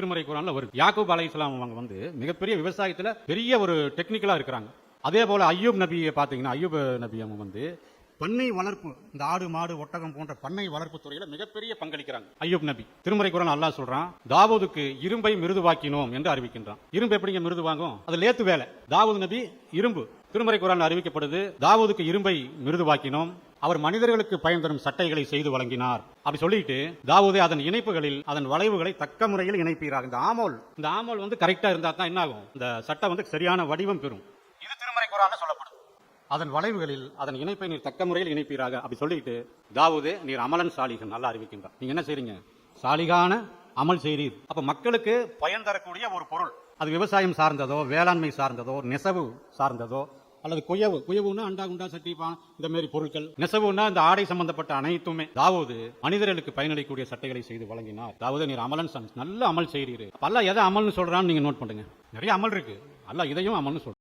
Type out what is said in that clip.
திருமறை குரான்ல வருது. யாக்கூப் அலை அவங்க வந்து மிகப்பெரிய விவசாயத்துல பெரிய ஒரு டெக்னிக்கலா இருக்கிறாங்க. அதே போல ஐயூப் நபியை பார்த்தீங்கன்னா ஐயூப் நபி அவங்க வந்து பண்ணை வளர்ப்பு இந்த ஆடு மாடு ஒட்டகம் போன்ற பண்ணை வளர்ப்பு துறையில மிகப்பெரிய பங்களிக்கிறாங்க. ஐயூப் நபி. திருமறை குரான் அல்லாஹ் சொல்றான் தாவூதுக்கு இரும்பை மிருதுவாக்கினோம் என்று அறிவிக்கின்றான். இரும்பு எப்படிங்க மிருது வாங்கும் அது லேத்து வேலை. தாவூத் நபி இரும்பு. திருமறை குரான் அறிவிக்கப்படுது தாவூதுக்கு இரும்பை மிருதுவாக்கினோம் அவர் மனிதர்களுக்கு பயன் தரும் சட்டைகளை செய்து வழங்கினார். அப்படி சொல்லிட்டு தாவூதே அதன் இணைப்புகளில் அதன் வளைவுகளை தக்க முறையில் இணைப்பீராக. இந்த ஆமோல் இந்த ஆமோல் வந்து கரெக்டா இருந்தா தான் என்ன ஆகும் இந்த சட்டை வந்து சரியான வடிவம் பெறும். இது திருமறை குரான்ல சொல்லப்படும். அதன் வளைவுகளில் அதன் இணைப்பை நீர் தக்க முறையில் இணைப்பீராக. அப்படி சொல்லிட்டு தாவூதே நீர் அமலன் சாலிகன் நல்லா அறிவிக்கின்றார். நீங்க என்ன செய்றீங்க? சாலிகான அமல் செய்றீர். அப்ப மக்களுக்கு பயன் தரக்கூடிய ஒரு பொருள். அது விவசாயம் சார்ந்ததோ வேளாண்மை சார்ந்ததோ நெசவு சார்ந்ததோ அல்லது குயவு. குயவுனா அண்டா குண்டா சட்டி பா இந்த மாதிரி பொருட்கள். நெசவுனா இந்த ஆடை சம்பந்தப்பட்ட அனைத்துமே. தாவூது மனிதர்களுக்கு பயனளிக்கக்கூடிய சட்டைகளை செய்து வழங்கினார். தாவது நீர் அமலன் நல்ல அமல் செய்கிறீர் பல்ல எதை அமல்னு சொல்றான்னு நீங்க நோட் பண்ணுங்க. நிறைய அமல் இருக்கு. அல்ல இதையும் அமல்னு சொல்றேன்.